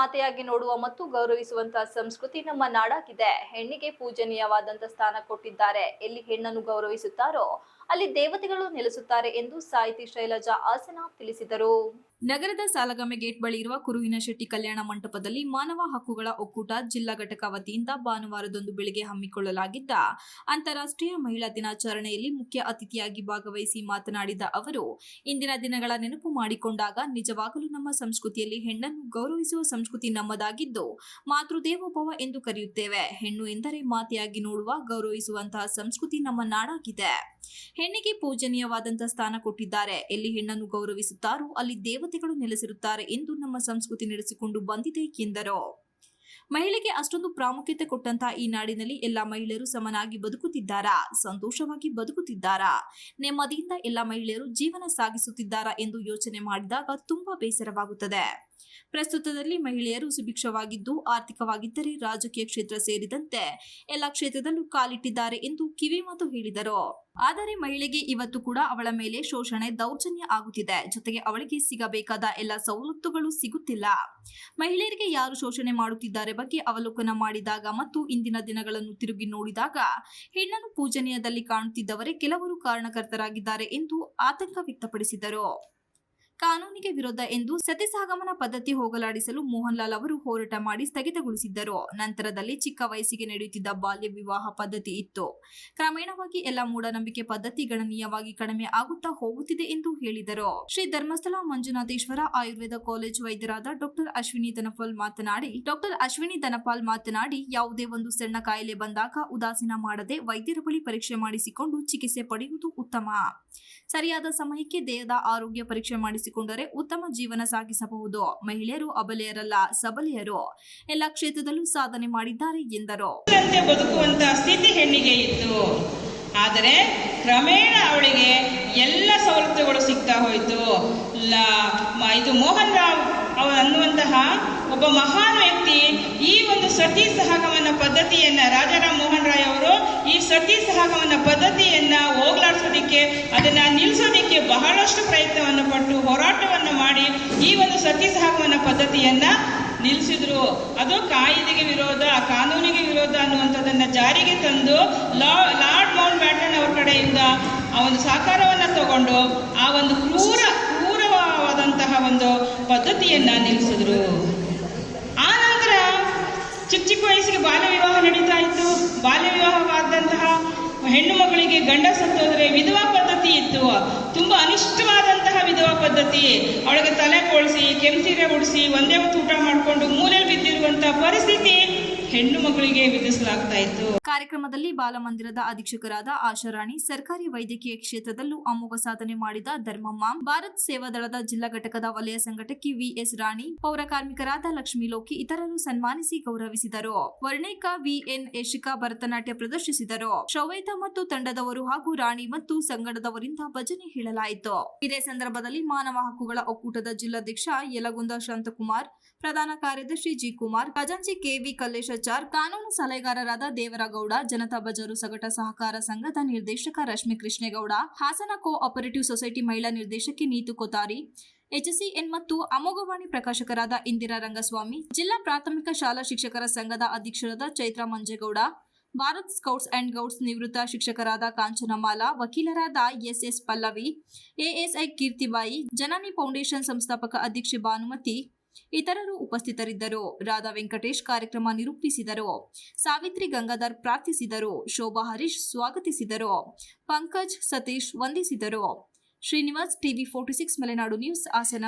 ಮಾತೆಯಾಗಿ ನೋಡುವ ಮತ್ತು ಗೌರವಿಸುವಂತಹ ಸಂಸ್ಕೃತಿ ನಮ್ಮ ನಾಡಾಗಿದೆ. ಹೆಣ್ಣಿಗೆ ಪೂಜನೀಯವಾದಂತ ಸ್ಥಾನ ಕೊಟ್ಟಿದ್ದಾರೆ. ಎಲ್ಲಿ ಹೆಣ್ಣನ್ನು ಗೌರವಿಸುತ್ತಾರೋ ಅಲ್ಲಿ ದೇವತೆಗಳು ನೆಲೆಸುತ್ತಾರೆ ಎಂದು ಸಾಹಿತಿ ಶೈಲಜಾ ಆಸನ ತಿಳಿಸಿದರು. ನಗರದ ಸಾಲಗಮೆ ಗೇಟ್ ಬಳಿ ಇರುವ ಕುರುವಿನ ಶೆಟ್ಟಿ ಕಲ್ಯಾಣ ಮಂಟಪದಲ್ಲಿ ಮಾನವ ಹಕ್ಕುಗಳ ಒಕ್ಕೂಟ ಜಿಲ್ಲಾ ಘಟಕ ವತಿಯಿಂದ ಭಾನುವಾರದೊಂದು ಬೆಳಗ್ಗೆ ಹಮ್ಮಿಕೊಳ್ಳಲಾಗಿದ್ದ ಅಂತಾರಾಷ್ಟ್ರೀಯ ಮಹಿಳಾ ದಿನಾಚರಣೆಯಲ್ಲಿ ಮುಖ್ಯ ಅತಿಥಿಯಾಗಿ ಭಾಗವಹಿಸಿ ಮಾತನಾಡಿದ ಅವರು, ಇಂದಿನ ದಿನಗಳ ನೆನಪು ಮಾಡಿಕೊಂಡಾಗ ನಿಜವಾಗಲೂ ನಮ್ಮ ಸಂಸ್ಕೃತಿಯಲ್ಲಿ ಹೆಣ್ಣನ್ನು ಗೌರವಿಸುವ ಸಂಸ್ಕೃತಿ ನಮ್ಮದಾಗಿದ್ದು ಮಾತೃದೇವೋಭವ ಎಂದು ಕರೆಯುತ್ತೇವೆ. ಹೆಣ್ಣು ಎಂದರೆ ಮಾತೆಯಾಗಿ ನೋಡುವ, ಗೌರವಿಸುವಂತಹ ಸಂಸ್ಕೃತಿ ನಮ್ಮ ನಾಡಾಗಿದೆ. ಹೆಣ್ಣಿಗೆ ಪೂಜನೀಯವಾದಂತಹ ಸ್ಥಾನ ಕೊಟ್ಟಿದ್ದಾರೆ. ಎಲ್ಲಿ ಹೆಣ್ಣನ್ನು ಗೌರವಿಸುತ್ತಾರೋ ಅಲ್ಲಿ ದೇವತೆಗಳು ನೆಲೆಸಿರುತ್ತಾರೆ ಎಂದು ನಮ್ಮ ಸಂಸ್ಕೃತಿ ನಡೆಸಿಕೊಂಡು ಬಂದಿದೆ ಎಂದರು. ಮಹಿಳೆಗೆ ಅಷ್ಟೊಂದು ಪ್ರಾಮುಖ್ಯತೆ ಕೊಟ್ಟಂತಹ ಈ ನಾಡಿನಲ್ಲಿ ಎಲ್ಲಾ ಮಹಿಳೆಯರು ಸಮನಾಗಿ ಬದುಕುತ್ತಿದ್ದಾರಾ? ಸಂತೋಷವಾಗಿ ಬದುಕುತ್ತಿದ್ದಾರಾ? ನೆಮ್ಮದಿಯಿಂದ ಎಲ್ಲಾ ಮಹಿಳೆಯರು ಜೀವನ ಸಾಗಿಸುತ್ತಿದ್ದಾರಾ ಎಂದು ಯೋಚನೆ ಮಾಡಿದಾಗ ತುಂಬಾ ಬೇಸರವಾಗುತ್ತದೆ. ಪ್ರಸ್ತುತದಲ್ಲಿ ಮಹಿಳೆಯರು ಸುಭಿಕ್ಷವಾಗಿದ್ದು, ಆರ್ಥಿಕವಾಗಿದ್ದರೆ ರಾಜಕೀಯ ಕ್ಷೇತ್ರ ಸೇರಿದಂತೆ ಎಲ್ಲ ಕ್ಷೇತ್ರದಲ್ಲೂ ಕಾಲಿಟ್ಟಿದ್ದಾರೆ ಎಂದು ಕಿವಿಮಾತು ಹೇಳಿದರು. ಆದರೆ ಮಹಿಳೆಗೆ ಇವತ್ತು ಕೂಡ ಅವಳ ಮೇಲೆ ಶೋಷಣೆ ದೌರ್ಜನ್ಯ ಆಗುತ್ತಿದೆ. ಜೊತೆಗೆ ಅವಳಿಗೆ ಸಿಗಬೇಕಾದ ಎಲ್ಲ ಸವಲತ್ತುಗಳು ಸಿಗುತ್ತಿಲ್ಲ. ಮಹಿಳೆಯರಿಗೆ ಯಾರು ಶೋಷಣೆ ಮಾಡುತ್ತಿದ್ದಾರೆ ಬಗ್ಗೆ ಅವಲೋಕನ ಮಾಡಿದಾಗ ಮತ್ತು ಇಂದಿನ ದಿನಗಳನ್ನು ತಿರುಗಿ ನೋಡಿದಾಗ ಹೆಣ್ಣನ್ನು ಪೂಜನೀಯದಲ್ಲಿ ಕಾಣುತ್ತಿದ್ದವರೇ ಕೆಲವರು ಕಾರಣಕರ್ತರಾಗಿದ್ದಾರೆ ಎಂದು ಆತಂಕ ವ್ಯಕ್ತಪಡಿಸಿದರು. ಕಾನೂನಿಗೆ ವಿರೋಧ ಎಂದು ಸತಿಸಾಗಮನ ಪದ್ಧತಿ ಹೋಗಲಾಡಿಸಲು ಮೋಹನ್ ಲಾಲ್ ಅವರು ಹೋರಾಟ ಮಾಡಿ ಸ್ಥಗಿತಗೊಳಿಸಿದ್ದರು. ನಂತರದಲ್ಲಿ ಚಿಕ್ಕ ವಯಸ್ಸಿಗೆ ನಡೆಯುತ್ತಿದ್ದ ಬಾಲ್ಯ ವಿವಾಹ ಪದ್ಧತಿ ಇತ್ತು. ಕ್ರಮೇಣವಾಗಿ ಎಲ್ಲ ಮೂಢನಂಬಿಕೆ ಪದ್ಧತಿ ಗಣನೀಯವಾಗಿ ಕಡಿಮೆ ಆಗುತ್ತಾ ಹೋಗುತ್ತಿದೆ ಎಂದು ಹೇಳಿದರು. ಶ್ರೀ ಧರ್ಮಸ್ಥಳ ಮಂಜುನಾಥೇಶ್ವರ ಆಯುರ್ವೇದ ಕಾಲೇಜ್ ವೈದ್ಯರಾದ ಡಾಕ್ಟರ್ ಅಶ್ವಿನಿ ಧನಪಾಲ್ ಮಾತನಾಡಿ ಡಾಕ್ಟರ್ ಅಶ್ವಿನಿ ಧನಪಾಲ್ ಮಾತನಾಡಿ, ಯಾವುದೇ ಒಂದು ಸಣ್ಣ ಕಾಯಿಲೆ ಬಂದಾಗ ಉದಾಸೀನ ಮಾಡದೆ ವೈದ್ಯರ ಬಳಿ ಪರೀಕ್ಷೆ ಮಾಡಿಸಿಕೊಂಡು ಚಿಕಿತ್ಸೆ ಪಡೆಯುವುದು ಉತ್ತಮ. ಸರಿಯಾದ ಸಮಯಕ್ಕೆ ದೇಹದ ಆರೋಗ್ಯ ಪರೀಕ್ಷೆ ಮಾಡಿಸಿಕೊಂಡರೆ ಉತ್ತಮ ಜೀವನ ಸಾಗಿಸಬಹುದು. ಮಹಿಳೆಯರು, ಅಬಲೆಯರಲ್ಲ, ಸಬಲೆಯರು. ಎಲ್ಲ ಕ್ಷೇತ್ರದಲ್ಲೂ ಸಾಧನೆ ಮಾಡಿದ್ದಾರೆ ಎಂದರು. ಬದುಕುವಂತಹ ಬದುಕುವಂತ ಸ್ಥಿತಿ ಹೆಣ್ಣಿಗೆ ಇತ್ತು. ಆದರೆ ಕ್ರಮೇಣ ಅವಳಿಗೆ ಎಲ್ಲ ಸವಲತ್ತುಗಳು ಸಿಗ್ತಾ ಹೋಯಿತು. ಇದು ಮೋಹನ್ ರಾವ್ ಅವ ಅನ್ನುವಂತಹ ಒಬ್ಬ ಮಹಾನ್ ವ್ಯಕ್ತಿ ಈ ಒಂದು ಸತಿ ಸಹಗಮನ ಪದ್ಧತಿಯನ್ನ ರಾಜಾರಾಮ್ ಮೋಹನ್ ರಾಯ್ ಅವರು ಈ ಸತಿ ಸಹಗಮನ ಪದ್ಧತಿಯನ್ನ ಹೋಗ್ಲಾಡ್ಸೋದಿಕ್ಕೆ, ಅದನ್ನ ನಿಲ್ಲಿಸೋದಿಕ್ಕೆ ಬಹಳಷ್ಟು ಪ್ರಯತ್ನವನ್ನು ಪಟ್ಟು ಹೋರಾಟವನ್ನು ಮಾಡಿ ಈ ಒಂದು ಸತಿ ಸಹಗಮನ ಪದ್ಧತಿಯನ್ನ ನಿಲ್ಲಿಸಿದ್ರು ಅದು ಕಾಯಿದೆಗೆ ವಿರೋಧ, ಕಾನೂನಿಗೆ ವಿರೋಧ ಅನ್ನುವಂಥದ್ದನ್ನ ಜಾರಿಗೆ ತಂದು ಲಾ, ಲಾರ್ಡ್ ಮೌಂಟ್ ಬ್ಯಾಟನ್ ಅವ್ರ ಕಡೆಯಿಂದ ಆ ಒಂದು ಸಹಕಾರವನ್ನು ತಗೊಂಡು ಆ ಒಂದು ಕ್ರೂರ, ಕ್ರೂರವಾದಂತಹ ಒಂದು ಪದ್ಧತಿಯನ್ನ ನಿಲ್ಲಿಸಿದ್ರು ಆ ನಂತರ ಚಿಕ್ಕ ಚಿಕ್ಕ ವಯಸ್ಸಿಗೆ ಬಾಲ್ಯ ವಿವಾಹ ನಡೀತಾ ಇತ್ತು. ಬಾಲ್ಯ ಹೆಣ್ಣು ಮಕ್ಕಳಿಗೆ ಗಂಡ ಸತ್ತೋದ್ರೆ ವಿಧವಾ ಪದ್ಧತಿ ಇತ್ತು. ತುಂಬಾ ಅನಿಷ್ಟವಾದಂತಹ ವಿಧವಾ ಪದ್ಧತಿ. ಅವಳಿಗೆ ತಲೆ ಕೊಳಿಸಿ ಕೆಂಸೀರೆ ಉಡಿಸಿ, ಒಂದೇ ಹೊತ್ತು ಊಟ ಮಾಡಿಕೊಂಡು ಮೂಲೆಯಲ್ಲಿ ಬಿದ್ದಿರುವಂತಹ ಪರಿಸ್ಥಿತಿ ಹೆಣ್ಣು ಮಕ್ಕಳಿಗೆ ವಿಧಿಸಲಾಗ್ತಾ ಇತ್ತು. ಕಾರ್ಯಕ್ರಮದಲ್ಲಿ ಬಾಲಮಂದಿರದ ಅಧೀಕ್ಷಕರಾದ ಆಶಾರಾಣಿ, ಸರ್ಕಾರಿ ವೈದ್ಯಕೀಯ ಕ್ಷೇತ್ರದಲ್ಲೂ ಅಮೋಘ ಸಾಧನೆ ಮಾಡಿದ ಧರ್ಮಮ್ಮ, ಭಾರತ್ ಸೇವಾ ದಳದ ಜಿಲ್ಲಾ ಘಟಕದ ವಲಯ ಸಂಘಟಕಿ ವಿಎಸ್ ರಾಣಿ, ಪೌರ ಕಾರ್ಮಿಕರಾದ ಲಕ್ಷ್ಮೀ ಲೋಕಿ ಇತರರು ಸನ್ಮಾನಿಸಿ ಗೌರವಿಸಿದರು. ವರ್ಣೇಕ ವಿಎನ್ ಯಶಿಕಾ ಭರತನಾಟ್ಯ ಪ್ರದರ್ಶಿಸಿದರು. ಶೌವೇತ ಮತ್ತು ತಂಡದವರು ಹಾಗೂ ರಾಣಿ ಮತ್ತು ಸಂಗಡದವರಿಂದ ಭಜನೆ ಹೇಳಲಾಯಿತು. ಇದೇ ಸಂದರ್ಭದಲ್ಲಿ ಮಾನವ ಹಕ್ಕುಗಳ ಒಕ್ಕೂಟದ ಜಿಲ್ಲಾಧ್ಯಕ್ಷ ಯಲಗುಂದ ಶಾಂತಕುಮಾರ್, ಪ್ರಧಾನ ಕಾರ್ಯದರ್ಶಿ ಜಿ ಕುಮಾರ್, ಖಜಾಂಚಿ ಕೆವಿ ಕಲ್ಲೇಶಾಚಾರ್ ಕಾನೂನು ಸಲಹೆಗಾರರಾದ ದೇವರಗೌಡ ಜನತಾ ಬಜಾರು ಸಗಟ ಸಹಕಾರ ಸಂಘದ ನಿರ್ದೇಶಕ Rashmi Krishnegowda Hassan co operative society ಮಹಿಳಾ ನಿರ್ದೇಶಕಿ ನೀತು ಕೊತಾರಿ, ಎಚ್ಸಿಎನ್ ಮತ್ತು ಅಮೋಘವಾಣಿ ಪ್ರಕಾಶಕರಾದ ಇಂದಿರಾ ರಂಗಸ್ವಾಮಿ, ಜಿಲ್ಲಾ ಪ್ರಾಥಮಿಕ ಶಾಲಾ ಶಿಕ್ಷಕರ ಸಂಘದ ಅಧ್ಯಕ್ಷರಾದ Chaitra Manjegowda, Bharat scouts and guides ನಿವೃತ್ತ ಶಿಕ್ಷಕರಾದ ಕಾಂಚನಮಾಲಾ, ವಕೀಲರಾದ SS Pallavi, ASI ಕೀರ್ತಿಬಾಯಿ, Janani foundation ಸಂಸ್ಥಾಪಕ ಅಧ್ಯಕ್ಷೆ ಭಾನುಮತಿ ಇತರರು ಉಪಸ್ಥಿತರಿದ್ದರು. ರಾಧಾ ವೆಂಕಟೇಶ್ ಕಾರ್ಯಕ್ರಮ ನಿರೂಪಿಸಿದರು. ಸಾವಿತ್ರಿ ಗಂಗಾಧರ್ ಪ್ರಾರ್ಥಿಸಿದರು. ಶೋಭಾ ಹರೀಶ್ ಸ್ವಾಗತಿಸಿದರು. ಪಂಕಜ್ ಸತೀಶ್ ವಂದಿಸಿದರು. Srinivas TV forty six Malenadu news Hassan.